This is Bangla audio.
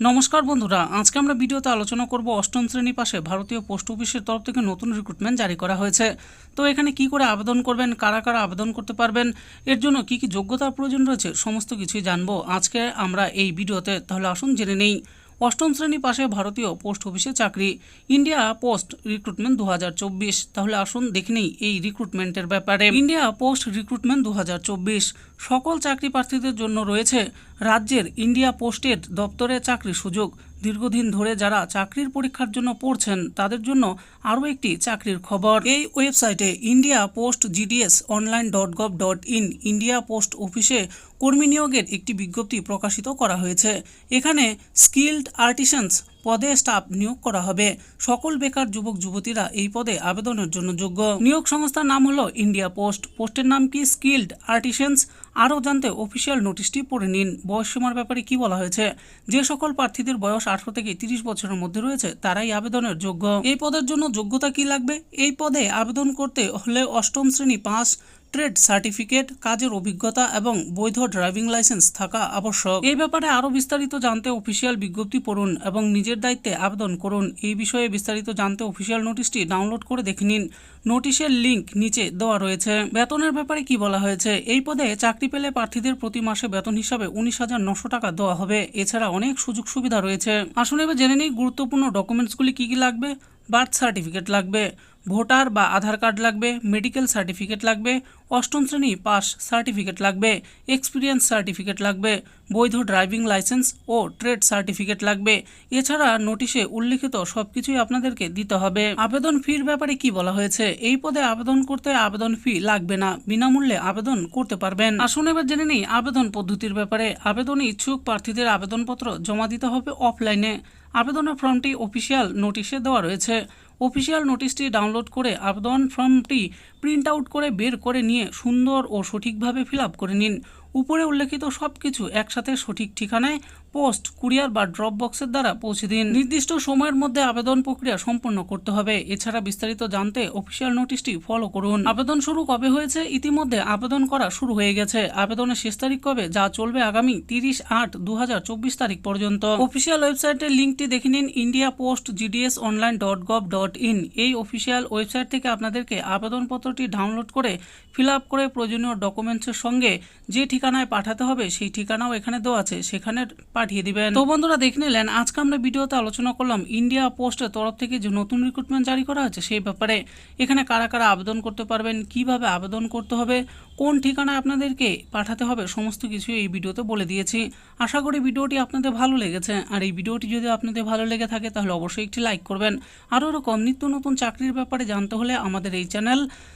নমস্কার বন্ধুরা, আজকে আমরা ভিডিওতে আলোচনা করব অষ্টম শ্রেণি পাশে ভারতীয় পোস্ট অফিসের তরফ থেকে নতুন রিক্রুটমেন্ট জারি করা হয়েছে। তো এখানে কি করে আবেদন করবেন, কারা কারা আবেদন করতে পারবেন, এর জন্য কি কি যোগ্যতার প্রয়োজন রয়েছে, সমস্ত কিছুই জানব আজকে আমরা এই ভিডিওতে। তাহলে আসুন জেনে নেই। অষ্টম শ্রেণি পাশে ভারতীয় পোস্ট অফিসে চাকরি। ইন্ডিয়া পোস্ট রিক্রুটমেন্ট দু হাজার চব্বিশ। তাহলে আসুন দেখে নেই এই রিক্রুটমেন্টের ব্যাপারে। ইন্ডিয়া পোস্ট রিক্রুটমেন্ট দু হাজার চব্বিশ। সকল চাকরি প্রার্থীদের জন্য রয়েছে রাজ্যের ইন্ডিয়া পোস্টের দপ্তরে চাকরির সুযোগ। দীর্ঘদিন ধরে যারা চাকরির পরীক্ষার জন্য পড়ছেন, তাদের জন্য আরও একটি চাকরির খবর। এই ওয়েবসাইটে India post GDS online dot gov dot in India post অফিসে কর্মী নিয়োগের একটি বিজ্ঞপ্তি প্রকাশিত করা হয়েছে। এখানে স্কিল্ড আর্টিসানস পদে স্টাফ নিয়োগ করা হবে। সকল বেকার যুবক, যুবতীরা এই পদে আবেদনের জন্য যোগ্য। নিয়োগ সংস্থার নাম হলো ইন্ডিয়া পোস্ট। পোস্টের নাম কি? Skilled artisans. আরও জানতে অফিসিয়াল নোটিশটি পড়ে নিন। বয়স সীমার ব্যাপারে কি বলা হয়েছে? যে সকল প্রার্থীদের বয়স আঠারো থেকে তিরিশ বছরের মধ্যে রয়েছে, তারাই আবেদনের যোগ্য। এই পদের জন্য যোগ্যতা কি লাগবে? এই পদে আবেদন করতে হলে অষ্টম শ্রেণি পাস। ট্রেড সার্টিফিকেট, কাজের অভিজ্ঞতা এবং বৈধ ড্রাইভিং লাইসেন্স থাকা আবশ্যক। এই ব্যাপারে আরও বিস্তারিত জানতে অফিসিয়াল বিজ্ঞপ্তি পড়ুন এবং নিজের দায়িত্বে আবেদন করুন। এই বিষয়ে বিস্তারিত জানতে অফিসিয়াল নোটিশটি ডাউনলোড করে দেখে নিন। নোটিশের লিঙ্ক নিচে দেওয়া রয়েছে। বেতনের ব্যাপারে কি বলা হয়েছে? এই পদে চাকরি পেলে প্রার্থীদের প্রতি মাসে বেতন হিসাবে উনিশ হাজার নশো টাকা দেওয়া হবে। এছাড়া অনেক সুযোগ সুবিধা রয়েছে। আসুন এবার জেনে নিই গুরুত্বপূর্ণ ডকুমেন্টসগুলি কি কি লাগবে? বার্থ সার্টিফিকেট লাগবে। ভোটার বা আধার কার্ড লাগবে, মেডিকেল সার্টিফিকেট লাগবে, অষ্টম শ্রেণি পাস সার্টিফিকেট লাগবে, এক্সপিরিয়েন্স সার্টিফিকেট লাগবে, বৈধ ড্রাইভিং লাইসেন্স ও ট্রেড সার্টিফিকেট লাগবে। এছাড়া নোটিশে উল্লিখিত সব কিছুই আপনাদেরকে দিতে হবে। আবেদন ফির ব্যাপারে কি বলা হয়েছে? এই পদে আবেদন করতে আবেদন ফি লাগবে না, বিনামূল্যে আবেদন করতে পারবেন। আসুন এবার জেনে নিই আবেদন পদ্ধতির ব্যাপারে। আবেদনে ইচ্ছুক প্রার্থীদের আবেদনপত্র জমা দিতে হবে অফলাইনে। আবেদনের ফর্মটি অফিসিয়াল নোটিশে দেওয়া রয়েছে। অফিসিয়াল নোটিশটি ডাউনলোড করে আবেদন ফর্মটি প্রিন্ট আউট করে বের করে নিয়ে সুন্দর ও সঠিকভাবে ফিল আপ করে নিন। উপরে উল্লেখিত সব কিছু একসাথে সঠিক ঠিকানায় পোস্ট, কুরিয়ার বা ড্রপ বক্সের দ্বারা পৌঁছে দিন। নির্দিষ্ট সময়ের মধ্যে আবেদন প্রক্রিয়া সম্পন্ন করতে হবে। এছাড়া বিস্তারিত জানতে অফিসিয়াল নোটিশটি ফলো করুন। আবেদন শুরু কবে হয়েছে? ইতিমধ্যে আবেদন করা শুরু হয়ে গেছে। আবেদনের শেষ তারিখ কবে? যা চলবে আগামী তিরিশ আট দু তারিখ পর্যন্ত। অফিসিয়াল ওয়েবসাইটের লিঙ্কটি দেখে নিন India post GDS online dot gov dot in. এই অফিসিয়াল ওয়েবসাইট থেকে আপনাদেরকে আবেদনপত্রটি ডাউনলোড করে ফিল আপ করে প্রয়োজনীয় ডকুমেন্টসের সঙ্গে যে ঠিকানায় পাঠাতে হবে, সেই ঠিকানাও এখানে দেওয়া আছে, সেখানে পাঠিয়ে দিবেন। তো বন্ধুরা দেখে নিলেন, আজকে আমরা ভিডিওতে আলোচনা করলাম ইন্ডিয়া পোস্টের তরফ থেকে যে নতুন রিক্রুটমেন্ট জারি করা হয়েছে, সেই ব্যাপারে। এখানে কারা কারা আবেদন করতে পারবেন, কীভাবে আবেদন করতে হবে, কোন ঠিকানায় আপনাদেরকে পাঠাতে হবে, সমস্ত কিছু এই ভিডিওতে বলে দিয়েছি। আশা করি ভিডিওটি আপনাদের ভালো লেগেছে, আর এই ভিডিওটি যদি আপনাদের ভালো লেগে থাকে, তাহলে অবশ্যই একটি লাইক করবেন। আরও এরকম নিত্য নতুন চাকরির ব্যাপারে জানতে হলে আমাদের এই চ্যানেল